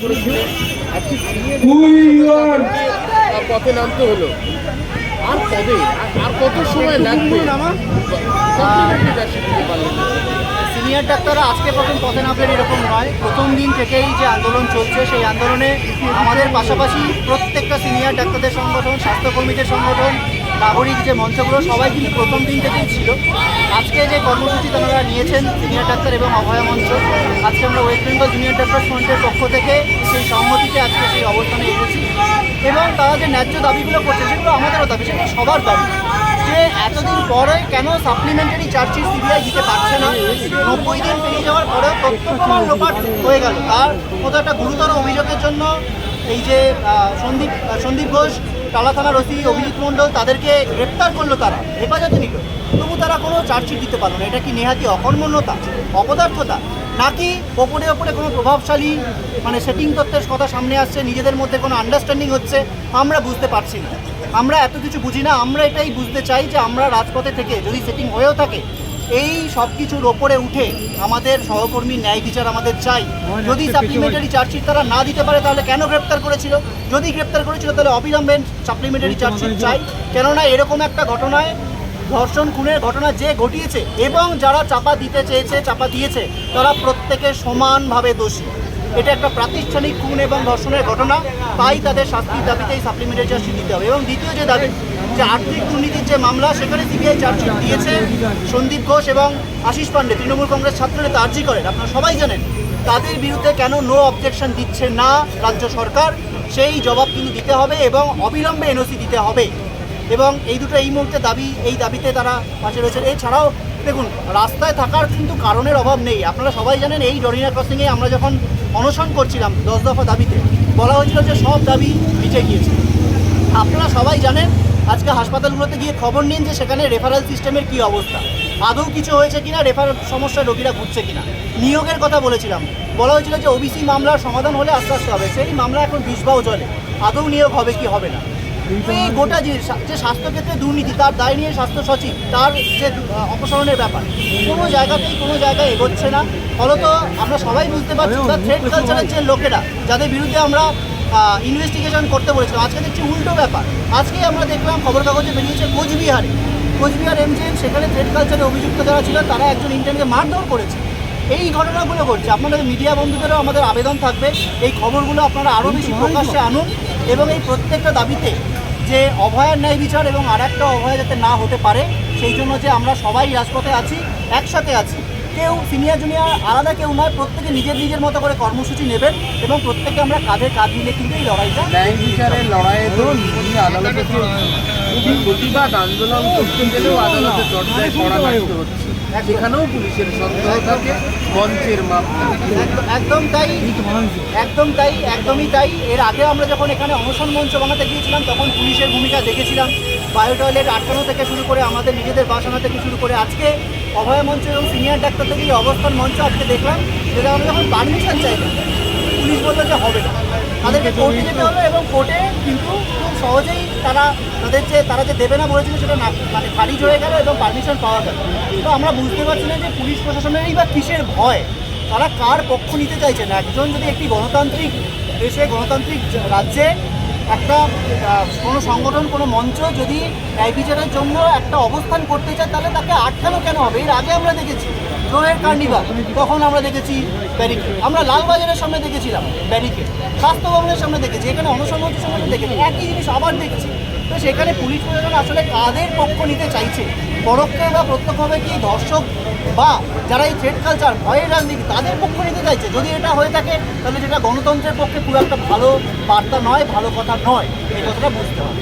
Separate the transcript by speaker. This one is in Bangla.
Speaker 1: করেছিলেন আজকে সিনিয়র পথে নামতে হলো। আর কবে? আর- কত সময় লাগবে।
Speaker 2: সিনিয়র ডাক্তাররা আজকে প্রথম পথে নামলেন এরকম নয়। প্রথম দিন থেকেই যে আন্দোলন চলছে সেই আন্দোলনে আমাদের পাশাপাশি প্রত্যেকটা সিনিয়র ডাক্তারদের সংগঠন স্বাস্থ্যকর্মীদের সংগঠন নাগরিক যে মঞ্চগুলো, সবাই কিন্তু প্রথম দিন থেকেই ছিল। আজকে যে কর্মসূচি তারা নিয়েছেন সিনিয়র ডাক্তার এবং অভয়া মঞ্চ, আজকে আমরা ওয়েস্ট বেঙ্গল জুনিয়র ডাক্তার ফ্রন্টের পক্ষ থেকে সেই সংহতিতে আজকে সেই অবস্থানে এসেছি। এবং তারা যে ন্যায্য দাবিগুলো করছে, সেগুলো আমাদেরও দাবি, সেগুলো সবার দাবি। যে এতদিন পরে কেন সাপ্লিমেন্টারি চার্জশিট সিবিআই দিতে পারছে না, নব্বই দিন পেরিয়ে যাওয়ার পরেও তথ্য লোপাট হয়ে গেল। তার মতো একটা গুরুতর অভিযোগের জন্য এই যে সন্দীপ সন্দীপ ঘোষ টালা থানার ওসি অভিজিৎ মণ্ডল তাদেরকে গ্রেপ্তার করল তারা। হেফাজতে নিল। তবু তারা কোনো চার্জশিট দিতে পারল না। এটা কি নেহাতি অকর্মণ্যতা? অপদার্থতা? নাকি ওপরে ওপরে কোনো প্রভাবশালী মানে সেটিং তত্ত্বের কথা সামনে আসছে, নিজেদের মধ্যে কোনো আন্ডারস্ট্যান্ডিং হচ্ছে, আমরা বুঝতে পারছি না। আমরা এত কিছু বুঝি না, আমরা এটাই বুঝতে চাই যে আমরা রাজপথে থেকে যদি সেটিং হয়েও থাকে এই সব কিছুর ওপরে উঠে আমাদের সহকর্মী ন্যায় বিচার আমাদের চাই। যদি সাপ্লিমেন্টারি চার্জশিট তারা না দিতে পারে তাহলে কেন গ্রেপ্তার করেছিল? যদি গ্রেপ্তার করেছিল তাহলে অবিলম্বে সাপ্লিমেন্টারি চার্জশিট চাই। কেননা এরকম একটা ঘটনায় ধর্ষণ খুনের ঘটনা যে ঘটিয়েছে এবং যারা চাপা দিতে চেয়েছে চাপা দিয়েছে তারা প্রত্যেকে সমানভাবে দোষী। এটা একটা প্রাতিষ্ঠানিক খুন এবং ধর্ষণের ঘটনা। তাই তাদের শাস্তির দাবিতে এই সাপ্লিমেন্টারি চার্জশিট দিতে হবে। এবং দ্বিতীয় যে দাবি যে আর্থিক দুর্নীতির যে মামলা, সেখানে সিবিআই চার্জশিট দিয়েছে সন্দীপ ঘোষ এবং আশিস পান্ডে, তৃণমূল কংগ্রেস ছাত্রনেতা আর্জি করেন। আপনারা সবাই জানেন, তাদের বিরুদ্ধে কেন নো অবজেকশন দিচ্ছে না রাজ্য সরকার? সেই জবাব কিন্তু দিতে হবে এবং অবিলম্বে এনওসি দিতে হবে। এবং এই দুটো এই মুহূর্তে দাবি, এই দাবিতে তারা পাশে রয়েছেন। এছাড়াও দেখুন, রাস্তায় থাকার কিন্তু কারণের অভাব নেই। আপনারা সবাই জানেন, এই ডরিনা ক্রসিংয়ে আমরা যখন অনশন করছিলাম দশ দফা দাবিতে, বলা হয়েছিল যে সব দাবি মিটে গিয়েছে। আপনারা সবাই জানেন আজকে হাসপাতালগুলোতে গিয়ে খবর নিন যে সেখানে রেফারেল সিস্টেমের কি অবস্থা। আদৌ কিছু হয়েছে কিনা রেফারেল সমস্যায় রোগীরা ঘুরছে কিনা? নিয়োগের কথা বলেছিলাম। বলা হয়েছিল যে ওবিসি মামলার সমাধান হলে আস্তে আস্তে হবে। সেই মামলা এখন বিষবাও চলে আদৌ নিয়োগ হবে কি হবে না? এই গোটা যে যে স্বাস্থ্যক্ষেত্রে দুর্নীতি তার দায় নিয়ে স্বাস্থ্য সচিব তার যে অপসারণের ব্যাপার কোনো জায়গাতেই কোনো জায়গায় এগোচ্ছে না। ফলত আমরা সবাই বুঝতে পারছি থ্রেড কালচারের যে লোকেরা যাদের বিরুদ্ধে আমরা ইনভেস্টিগেশন করতে বলেছিলাম আজকে দেখছি উল্টো ব্যাপার। আজকেই আমরা দেখলাম খবর কাগজে বেরিয়েছে কোচবিহারে। কোচবিহার এমজিএম সেখানে থ্রেড কালচারে অভিযুক্ত যারা ছিল তারা একজন ইন্টার্নকে মারধর করেছে। এই ঘটনাগুলো ঘটছে। আপনাদের মিডিয়া বন্ধুদেরও আমাদের আবেদন থাকবে। এই খবরগুলো আপনারা আরও বেশি প্রকাশ্যে আনুন এবং এই প্রত্যেকটা দাবিতে যে অভয়ের ন্যায় বিচার এবং আর একটা অভয় যাতে না হতে পারে সেই জন্য যে আমরা সবাই রাজপথে আছি একসাথে আছি। কেউ সিনিয়র জুনিয়র আলাদা কেউ নয় প্রত্যেকে নিজের নিজের মতো করে কর্মসূচি নেবেন এবং প্রত্যেকে আমরা কাঁধে কাঁধ মিলে কিন্তু এই লড়াইটা
Speaker 1: ন্যায় বিচারের লড়াইয়ে তো আদালতে খুবই প্রতিবাদ আন্দোলন করতে গেলেও আদালতের দরজায় কড়া নাড়তে হচ্ছে। সেখানেও পুলিশের সন্দেহ থাকে মঞ্চের
Speaker 2: একদম- একদম তাই একদম তাই একদমই তাই। এর আগে আমরা যখন এখানে অনশন মঞ্চ বানাতে গিয়েছিলাম তখন পুলিশের ভূমিকা দেখেছিলাম। বায়ো টয়লেট আটকানো থেকে শুরু করে আমাদের নিজেদের বাসানো থেকে শুরু করে আজকে অভয় মঞ্চ এবং সিনিয়র ডাক্তার থেকে এই অবস্থান মঞ্চ আজকে দেখলাম যেটা আমরা যখন পারমিশন চাইলাম পুলিশ বলল যে হবে না। তাদেরকে কোর্টে যেতে হবে এবং কোর্টে কিন্তু খুব সহজেই তারা তাদের যে তারা যে দেবে না বলেছিল সেটা না মানে খারিজ হয়ে গেল এবং পারমিশন পাওয়া গেল। তো আমরা বুঝতে পারছি না যে পুলিশ প্রশাসনেরই বা কিসের ভয়? তারা কার পক্ষ নিতে চাইছেন একজন যদি একটি গণতান্ত্রিক দেশে গণতান্ত্রিক রাজ্যে একটা কোনো সংগঠন, কোনো মঞ্চ যদি ন্যায় বিচারের জন্য একটা অবস্থান করতে চায়, তাহলে তাকে আটকানো কেন হবে? এর আগে আমরা দেখেছি। ড্রোয়ের কার্নিভাল, তখন আমরা দেখেছি ব্যারিকেড। আমরা লালবাজারের সামনে দেখেছিলাম ব্যারিকেড স্বাস্থ্য ভবনের সামনে দেখেছি, এখানে মঞ্চের সামনে দেখেছি, একই জিনিস আবার দেখছি। তো সেখানে পুলিশ প্রশাসন আসলে কাদের পক্ষ নিতে চাইছে? পরোক্ষে বা প্রত্যক্ষভাবে কি দর্শক বা যারা এই থ্রেড কালচার ভয়ের রাজনীতি, তাদের পক্ষ নিতে চাইছে? যদি এটা হয়ে থাকে, তাহলে যেটা গণতন্ত্রের পক্ষে খুব একটা ভালো বার্তা নয়, ভালো কথা নয়। এই কথাটা বুঝতে হবে।